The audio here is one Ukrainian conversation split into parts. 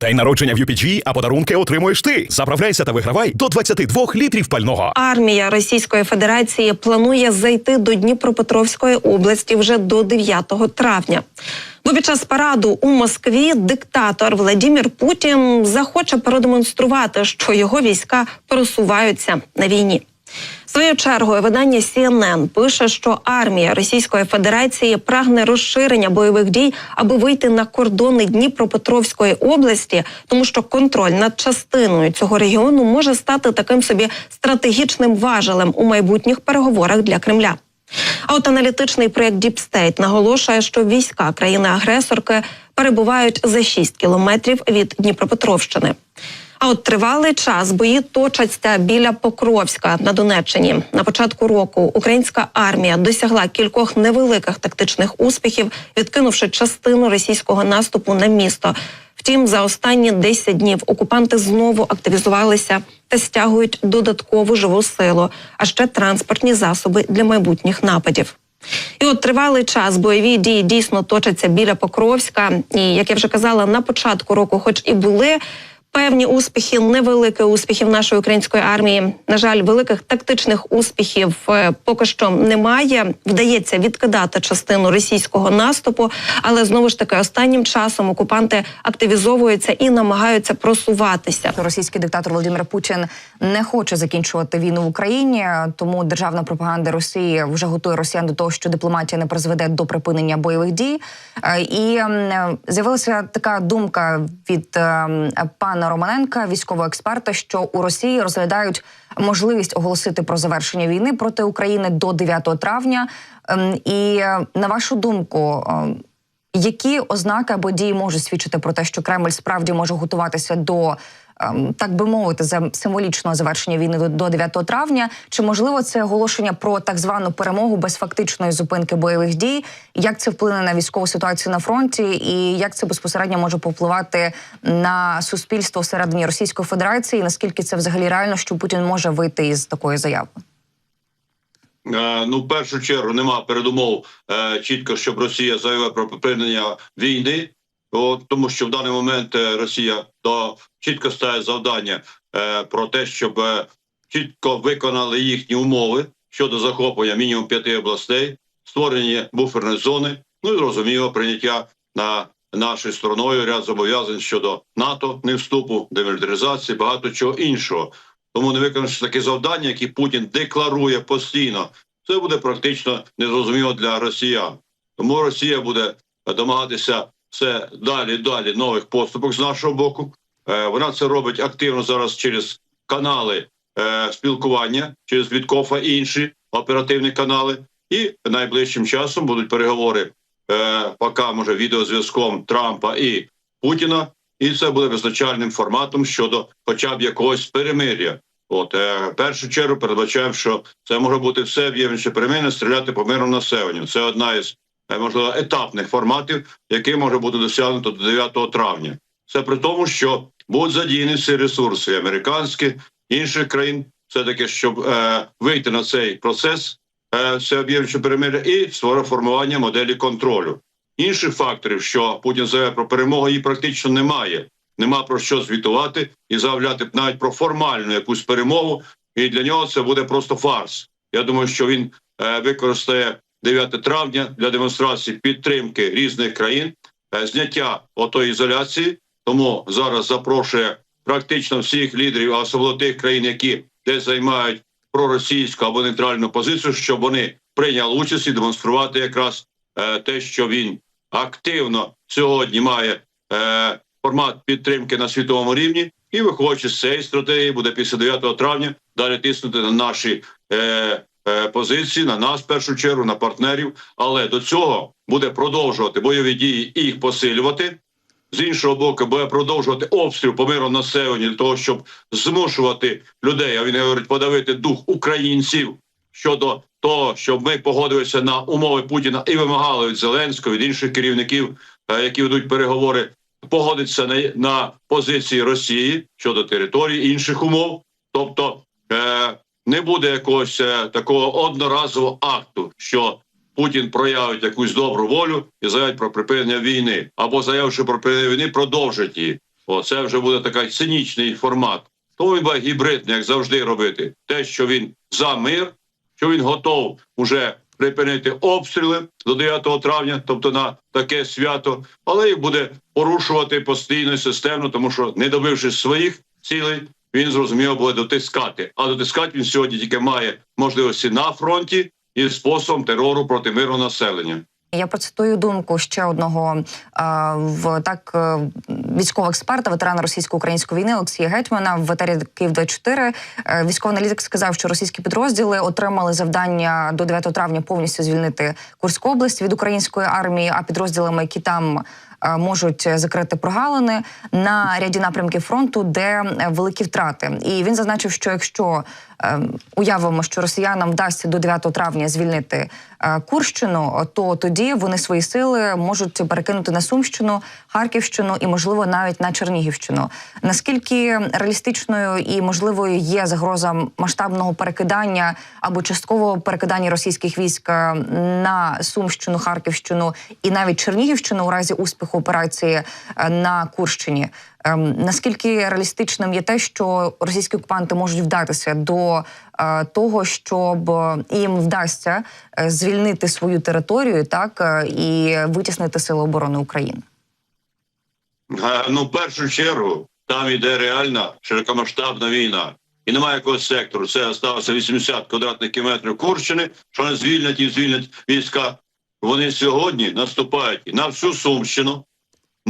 День народження в UPG, а подарунки отримуєш ти. Заправляйся та вигравай до 22 літрів пального. Армія Російської Федерації планує зайти до Дніпропетровської області вже до 9 травня. Бо під час параду у Москві диктатор Владимир Путін захоче продемонструвати, що його війська просуваються на війні. Своєю чергою видання CNN пише, що армія Російської Федерації прагне розширення бойових дій, аби вийти на кордони Дніпропетровської області, тому що контроль над частиною цього регіону може стати таким собі стратегічним важелем у майбутніх переговорах для Кремля. А от аналітичний проєкт Deep State наголошує, що війська країни-агресорки перебувають за 6 кілометрів від Дніпропетровщини. А от тривалий час бої точаться біля Покровська на Донеччині. На початку року українська армія досягла кількох невеликих тактичних успіхів, відкинувши частину російського наступу на місто. Втім, за останні 10 днів окупанти знову активізувалися та стягують додаткову живу силу, а ще транспортні засоби для майбутніх нападів. І от тривалий час бойові дії дійсно точаться біля Покровська. І як я вже казала, на початку року, хоч і були певні успіхи, невеликі успіхів нашої української армії. На жаль, великих тактичних успіхів е, поки що немає. Вдається відкидати частину російського наступу, але знову ж таки останнім часом окупанти активізовуються і намагаються просуватися. Російський диктатор Володимир Путін не хоче закінчувати війну в Україні, тому державна пропаганда Росії вже готує росіян до того, що дипломатія не призведе до припинення бойових дій. Е, І з'явилася така думка від ем, пана Романенка, військового експерта, що у Росії розглядають можливість оголосити про завершення війни проти України до 9 травня. Ем, І на вашу думку. ем, які ознаки або дії можуть свідчити про те, що Кремль справді може готуватися до так би мовити, за символічного завершення війни до, до 9 травня? Чи можливо це оголошення про так звану перемогу без фактичної зупинки бойових дій? Як це вплине на військову ситуацію на фронті, і як це безпосередньо може повпливати на суспільство всередині Російської Федерації? Наскільки це взагалі реально, що Путін може вийти із такою заявою? Е, Ну, в першу чергу нема передумов е, чітко, щоб Росія заявила про припинення війни, От, тому що в даний момент е, Росія до чітко ставить завдання е, про те, щоб е, чітко виконали їхні умови щодо захоплення мінімум п'яти областей, створення буферної зони, ну і зрозуміло прийняття на нашою стороною ряд зобов'язань щодо НАТО, не вступу, демілітаризації, багато чого іншого. Тому не виконавши такі завдання, які Путін декларує постійно, це буде практично незрозуміло для росіян. Тому Росія буде домагатися все далі далі нових поступок з нашого боку. Е, Вона це робить активно зараз через канали е, спілкування, через Віткофа і інші оперативні канали. І найближчим часом будуть переговори е, поки може відеозв'язком Трампа і Путіна, і це буде визначальним форматом щодо хоча б якогось перемир'я. От е, першу чергу передбачаємо, що це може бути все в'ємніше перемир'я, стріляти по мирному населенню. Це одна із можливо етапних форматів, який може бути досягнуто до 9 травня. Це при тому, що будуть задіяні всі ресурси американські інших країн, все таки, щоб е, вийти на цей процес е, всеоб'ємчого перемир'я і створити формування моделі контролю. Інших факторів, що Путін заявляє про перемогу, її практично немає. Нема про що звітувати і заявляти навіть про формальну якусь перемогу. І для нього це буде просто фарс. Я думаю, що він е, використає 9 травня для демонстрації підтримки різних країн, е, зняття отої ізоляції. Тому зараз запрошує практично всіх лідерів, а особливо тих країн, які десь займають проросійську або нейтральну позицію, щоб вони прийняли участь і демонструвати якраз е, те, що він активно сьогодні має е, формат підтримки на світовому рівні, і виходячи з цієї стратегії, буде після 9 травня далі тиснути на наші е, позиції, на нас в першу чергу, на партнерів. Але до цього буде продовжувати бойові дії і їх посилювати. З іншого боку, буде продовжувати обстріл по миру населення для того, щоб змушувати людей. А він говорить, подавити дух українців щодо того, щоб ми погодилися на умови Путіна і вимагали від Зеленського від інших керівників, е, які ведуть переговори, погодитися на, на позиції Росії щодо території інших умов. Тобто е, не буде якогось е, такого одноразового акту, що Путін проявить якусь добру волю і заявить про припинення війни, або заявивши про припинення війни, продовжить її. О, це вже буде такий цинічний формат. Тому він буде гібридний, як завжди робити. Те, що він за мир, що він готов уже припинити обстріли до 9 травня, тобто на таке свято, але їх буде порушувати постійно і системно, тому що не добившись своїх цілей, він зрозуміло буде дотискати. А дотискати він сьогодні тільки має можливості на фронті і способом терору проти мирного населення. Я процитую думку ще одного е, в так е, військового експерта, ветерана російсько-української війни Олексія Гетьмана в етері Київ 24 Е, Військовий аналітик сказав, що російські підрозділи отримали завдання до 9 травня повністю звільнити Курську область від української армії, а підрозділами, які там можуть закрити прогалини на ряді напрямків фронту, де е, великі втрати. І він зазначив, що якщо е, уявимо, що росіянам вдасться до 9 травня звільнити е, Курщину, то тоді вони свої сили можуть перекинути на Сумщину, Харківщину і, можливо, навіть на Чернігівщину. Наскільки реалістичною і можливою є загроза масштабного перекидання або часткового перекидання російських військ е, на Сумщину, Харківщину і навіть Чернігівщину у разі успіху операції е, на Курщині? Ем, Наскільки реалістичним є те, що російські окупанти можуть вдатися до е, того, щоб їм вдасться е, звільнити свою територію, так е, і витіснити сили оборони України? Е, Ну, в першу чергу, там іде реальна широкомасштабна війна. І немає якогось сектору. Це залишилося 80 квадратних кілометрів Курщини, що вони звільнять і звільнять війська. Вони сьогодні наступають на всю Сумщину,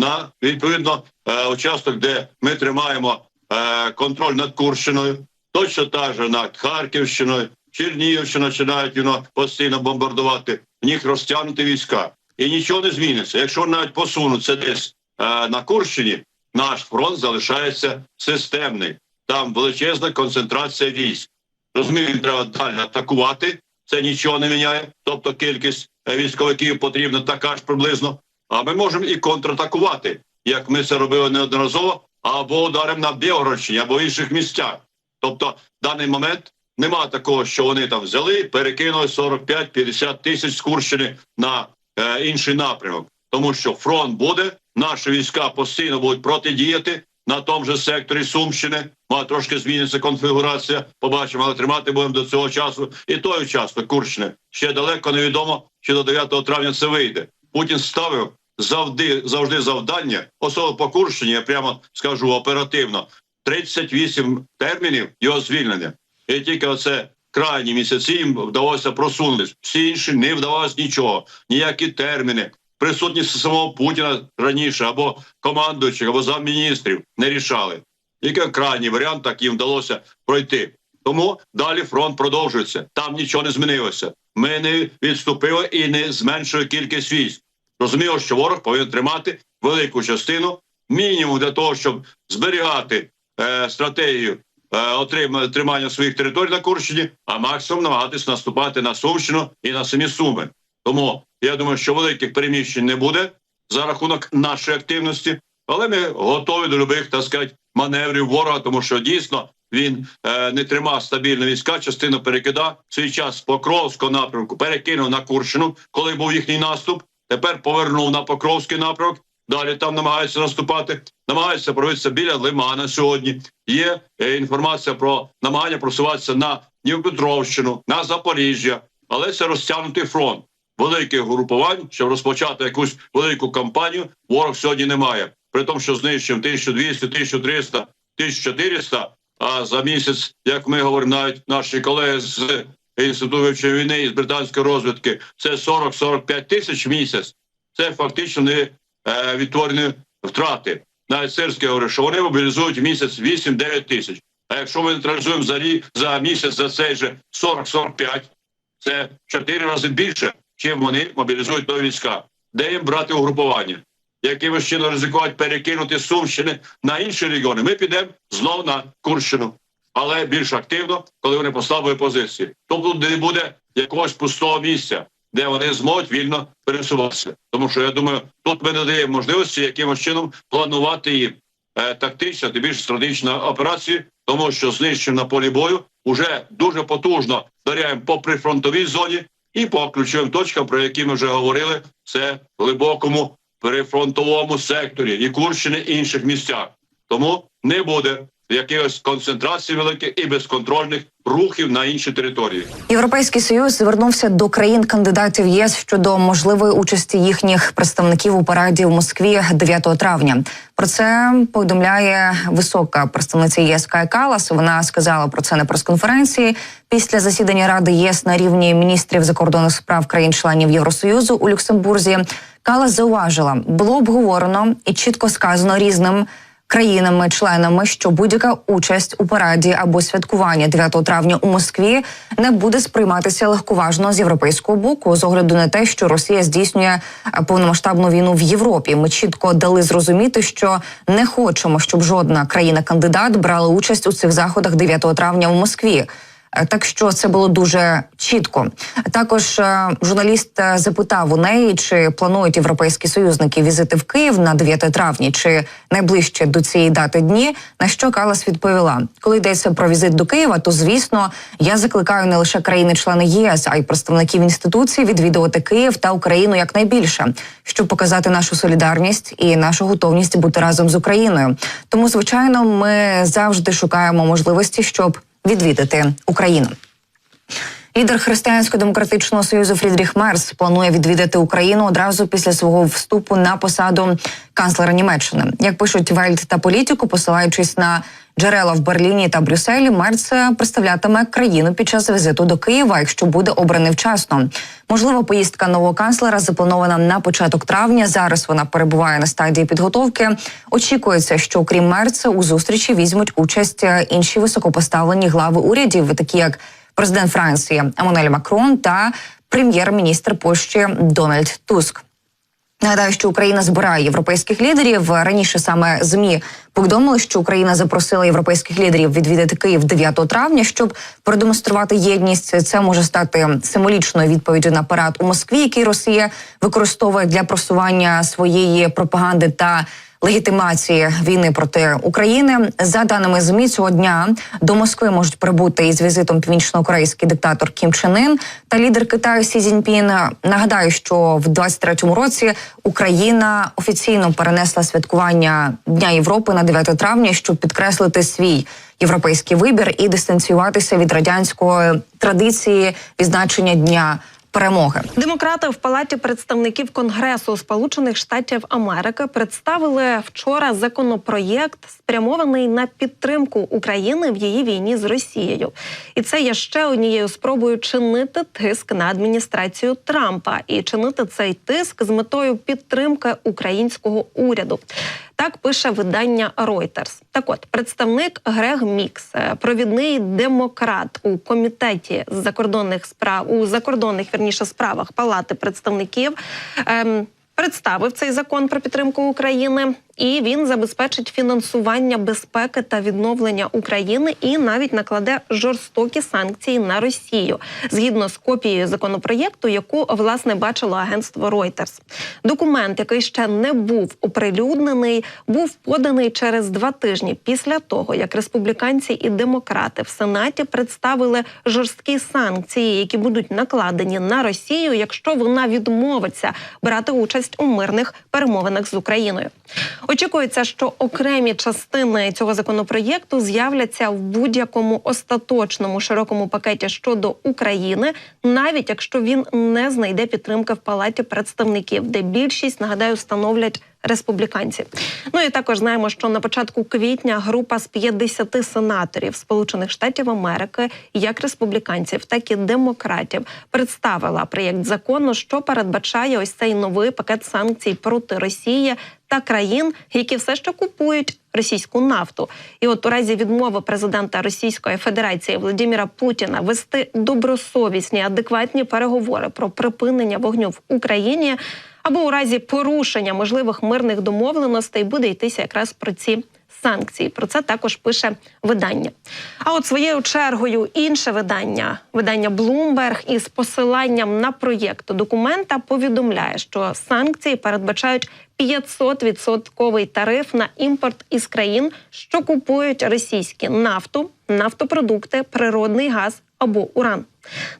на відповідно е, участок, де ми тримаємо е, контроль над Курщиною, точно так же над Харківщиною, Чернігівщина починають воно постійно бомбардувати. В них розтягнуті війська. І нічого не зміниться. Якщо навіть посунуться десь е, на Курщині, наш фронт залишається системний. Там величезна концентрація військ. Розумію, треба далі атакувати. Це нічого не міняє. Тобто кількість військовиків потрібна така ж приблизно. А ми можемо і контратакувати, як ми це робили неодноразово, або ударимо на Білгородщині, або в інших місцях. Тобто, в даний момент нема такого, що вони там взяли, перекинули 45-50 тисяч з Курщини на е, інший напрямок, тому що фронт буде, наші війська постійно будуть протидіяти на тому же секторі Сумщини. Має трошки зміниться конфігурація. Побачимо, але тримати будемо до цього часу. І той участок Курщини ще далеко невідомо, чи до 9 травня це вийде. Путін ставив завжди завжди завдання, особливо по Курщині, я прямо скажу оперативно. 38 термінів його звільнення. І тільки оце крайні місяці їм вдалося просунутися. Всі інші не вдавалось нічого, ніякі терміни. Присутність самого Путіна раніше або командуючих, або замміністрів не рішали. Тільки крайній варіант так їм вдалося пройти. Тому далі фронт продовжується. Там нічого не змінилося. Ми не відступили і не зменшили кількість військ. Розуміло, що ворог повинен тримати велику частину, мінімум для того, щоб зберігати е, стратегію е, отримання тримання своїх територій на Курщині, а максимум намагатися наступати на Сумщину і на самі Суми. Тому я думаю, що великих переміщень не буде за рахунок нашої активності, але ми готові до любих так сказати, маневрів ворога, тому що дійсно він е, не тримав стабільно війська, частину перекидав свій час з Покровського напрямку, перекинув на Курщину, коли був їхній наступ. Тепер повернув на Покровський напрямок. Далі там намагаються наступати, намагаються проводитися біля Лимана сьогодні. Є е, інформація про намагання просуватися на Дніпропетровщину, на Запоріжжя, але це розтягнутий фронт великих групувань, щоб розпочати якусь велику кампанію. Ворог сьогодні немає. При тому, що знищив 1200, 1300, 1400, А за місяць, як ми говоримо, навіть наші колеги з інституту вивчення війни і з британської розвідки, це 40-45 тисяч в місяць. Це фактично не е, відтворені втрати. Навіть Сирський говорить, що вони мобілізують місяць 8-9 тисяч. А якщо ми нейтралізуємо за рік за місяць за цей же 40-45, це в 4 рази більше, чим вони мобілізують до війська. Де їм брати угрупування? Якимось чином ризикувати перекинути Сумщини на інші регіони? Ми підемо знову на Курщину, але більш активно, коли вони послабили позиції. Тобто не буде якогось пустого місця, де вони зможуть вільно пересуватися. Тому що я думаю, тут ми надаємо можливості якимось чином планувати їм е, тактично, тим більше стратегічні операції, тому що знищення на полі бою вже дуже потужно вдаряємо по прифронтовій зоні і по ключовим точкам, про які ми вже говорили, це глибокому прифронтовому секторі і Курщини інших місцях. Тому не буде якихось концентрацій великих і безконтрольних рухів на інші території. Європейський союз звернувся до країн-кандидатів ЄС щодо можливої участі їхніх представників у параді в Москві 9 травня. Про це повідомляє висока представниця ЄС Кая Калас. Вона сказала про це на прес-конференції після засідання Ради ЄС на рівні міністрів закордонних справ країн-членів Євросоюзу у Люксембурзі. Калас зауважила, було обговорено і чітко сказано різним країнами-членами, що будь-яка участь у параді або святкування 9 травня у Москві не буде сприйматися легковажно з європейського боку, з огляду на те, що Росія здійснює е, повномасштабну війну в Європі. Ми чітко дали зрозуміти, що не хочемо, щоб жодна країна-кандидат брала участь у цих заходах 9 травня в Москві. Е, Так що це було дуже чітко. Також е, журналіст е, запитав у неї, чи планують європейські союзники візити в Київ на 9 травня, чи найближче до цієї дати дні. На що Калас відповіла: коли йдеться про візит до Києва, то звісно я закликаю не лише країни-члени ЄС, а й представників інституцій відвідувати Київ та Україну якнайбільше, щоб показати нашу солідарність і нашу готовність бути разом з Україною. Тому, звичайно, ми завжди шукаємо можливості, щоб відвідати Україну. Лідер Християнсько-демократичного союзу Фрідріх Мерц планує відвідати Україну одразу після свого вступу на посаду канцлера Німеччини. Як пишуть Вельт та політику, посилаючись на джерела в Берліні та Брюсселі, Мерц представлятиме країну під час візиту до Києва, якщо буде обраний вчасно. Можливо, поїздка нового канцлера запланована на початок травня. Зараз вона перебуває на стадії підготовки. Очікується, що крім Мерца у зустрічі візьмуть участь інші високопоставлені глави урядів, такі як президент Франції Еммануель Макрон та прем'єр-міністр Польщі Дональд Туск. Нагадаю, що Україна збирає європейських лідерів. Раніше саме змі повідомили, що Україна запросила європейських лідерів відвідати Київ 9 травня, щоб продемонструвати єдність. Це може стати символічною відповіддю на парад у Москві, який Росія використовує для просування своєї пропаганди та легітимації війни проти України. За даними змі цього дня до Москви можуть прибути із візитом північно-корейський диктатор Кім Чен Ін та лідер Китаю Сі Цзіньпін. Нагадаю, що в 23-му році Україна офіційно перенесла святкування Дня Європи на 9 травня, щоб підкреслити свій європейський вибір і дистанціюватися від радянської традиції відзначення дня перемоги. Демократи в палаті представників Конгресу Сполучених Штатів Америки представили вчора законопроєкт, спрямований на підтримку України в її війні з Росією. І це є ще однією спробою чинити тиск на адміністрацію Трампа і чинити цей тиск з метою підтримки українського уряду. Так пише видання Reuters. Так от представник Грег Мікс, е, провідний демократ у комітеті з закордонних справ у закордонних вірніше справах Палати представників. Ем, Представив цей закон про підтримку України, і він забезпечить фінансування безпеки та відновлення України і навіть накладе жорстокі санкції на Росію згідно з копією законопроєкту, яку власне бачило агентство Reuters. Документ, який ще не був оприлюднений, був поданий через два тижні після того, як республіканці і демократи в Сенаті представили жорсткі санкції, які будуть накладені на Росію, якщо вона відмовиться брати участь у мирних перемовинах з Україною. Очікується, що окремі частини цього законопроєкту з'являться в будь-якому остаточному широкому пакеті щодо України, навіть якщо він не знайде підтримки в палаті представників, де більшість нагадаю становлять. Республіканці, ну і також знаємо, що на початку квітня група з 50 сенаторів Сполучених Штатів Америки, як республіканців, так і демократів, представила проєкт закону, що передбачає ось цей новий пакет санкцій проти Росії та країн, які все ще купують російську нафту. І от у разі відмови президента Російської Федерації Владимира Путіна вести добросовісні адекватні переговори про припинення вогню в Україні. Або у разі порушення можливих мирних домовленостей буде йтися якраз про ці санкції. Про це також пише видання. А от своєю чергою інше видання, видання Bloomberg, із посиланням на проєкт документа повідомляє, що санкції передбачають 500-відсотковий тариф на імпорт із країн, що купують російські нафту, нафтопродукти, природний газ або уран.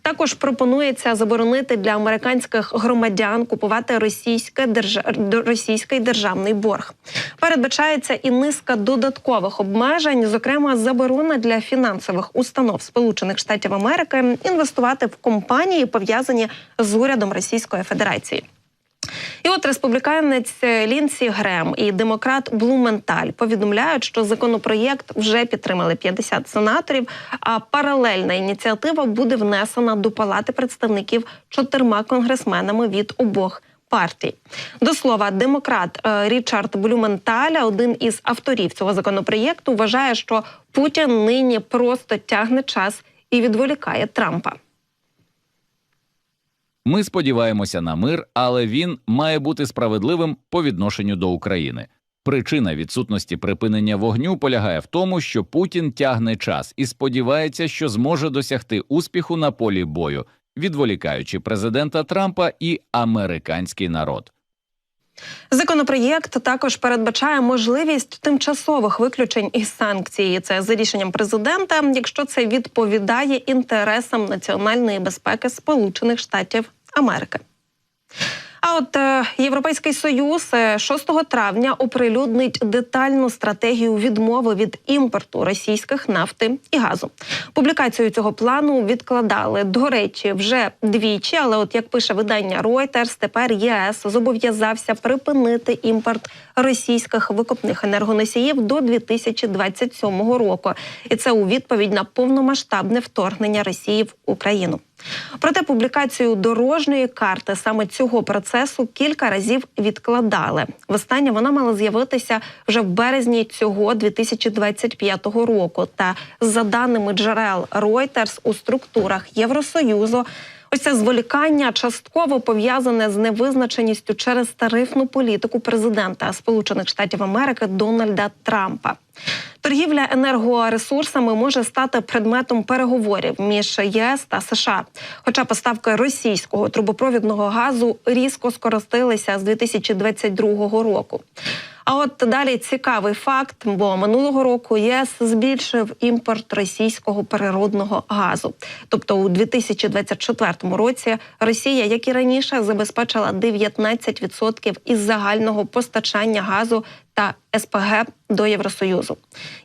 Також пропонується заборонити для американських громадян купувати російське держ... російський державний борг. Передбачається і низка додаткових обмежень, зокрема заборона для фінансових установ Сполучених Штатів Америки інвестувати в компанії, пов'язані з урядом Російської Федерації. І от республіканець Лінсі Грем і демократ Блументаль повідомляють, що законопроєкт вже підтримали 50 сенаторів. А паралельна ініціатива буде внесена до палати представників чотирма конгресменами від обох. Партій до слова, демократ е, Річард Блюменталя, один із авторів цього законопроєкту, вважає, що Путін нині просто тягне час і відволікає Трампа. Ми сподіваємося на мир, але він має бути справедливим по відношенню до України. Причина відсутності припинення вогню полягає в тому, що Путін тягне час і сподівається, що зможе досягти успіху на полі бою, відволікаючи президента Трампа і американський народ. Законопроєкт також передбачає можливість тимчасових виключень із санкцій. Це за рішенням президента, якщо це відповідає інтересам національної безпеки Сполучених Штатів Америки. А от е, Європейський Союз е, 6 травня оприлюднить детальну стратегію відмови від імпорту російських нафти і газу. Публікацію цього плану відкладали до речі вже двічі. Але, от як пише видання Reuters, тепер ЄС зобов'язався припинити імпорт російських викопних енергоносіїв до 2027 року, і це у відповідь на повномасштабне вторгнення Росії в Україну. Проте публікацію дорожньої карти саме цього процесу кілька разів відкладали. Востаннє вона мала з'явитися вже в березні цього 2025 року. Та за даними джерел Reuters, у структурах Євросоюзу. Ось це зволікання частково пов'язане з невизначеністю через тарифну політику президента Сполучених Штатів Америки Дональда Трампа. Торгівля енергоресурсами може стати предметом переговорів між ЄС та США. Хоча поставки російського трубопровідного газу різко скоростилися з 2022 року. А от далі цікавий факт, бо минулого року єС збільшив імпорт російського природного газу. Тобто у 2024 році Росія, як і раніше, забезпечила 19% із загального постачання газу та СПГ до Євросоюзу.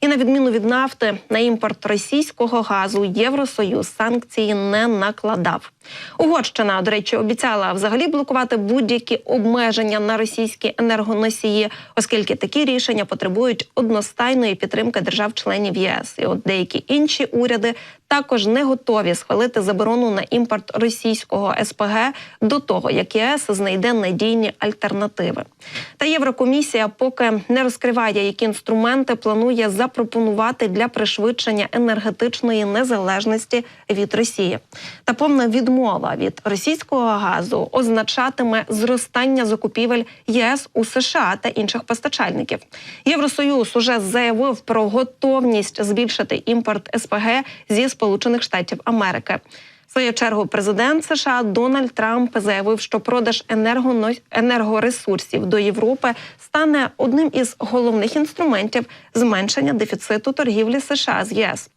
І на відміну від нафти на імпорт російського газу Євросоюз санкції не накладав. Угорщина, до речі, обіцяла взагалі блокувати будь-які обмеження на російські енергоносії, оскільки такі рішення потребують одностайної підтримки держав-членів ЄС. І от деякі інші уряди також не готові схвалити заборону на імпорт російського СПГ до того, як ЄС знайде надійні альтернативи. Та Єврокомісія поки не розкриває, які інструменти планує запропонувати для пришвидшення енергетичної незалежності від Росії. Та повна відмова від російського газу означатиме зростання закупівель ЄС у США та інших постачальників. Євросоюз уже заявив про готовність збільшити імпорт СПГ зі Сполучених Штатів Америки. В свою чергу президент США Дональд Трамп заявив, що продаж енергоно- енергоресурсів до Європи стане одним із головних інструментів зменшення дефіциту торгівлі США з ЄС.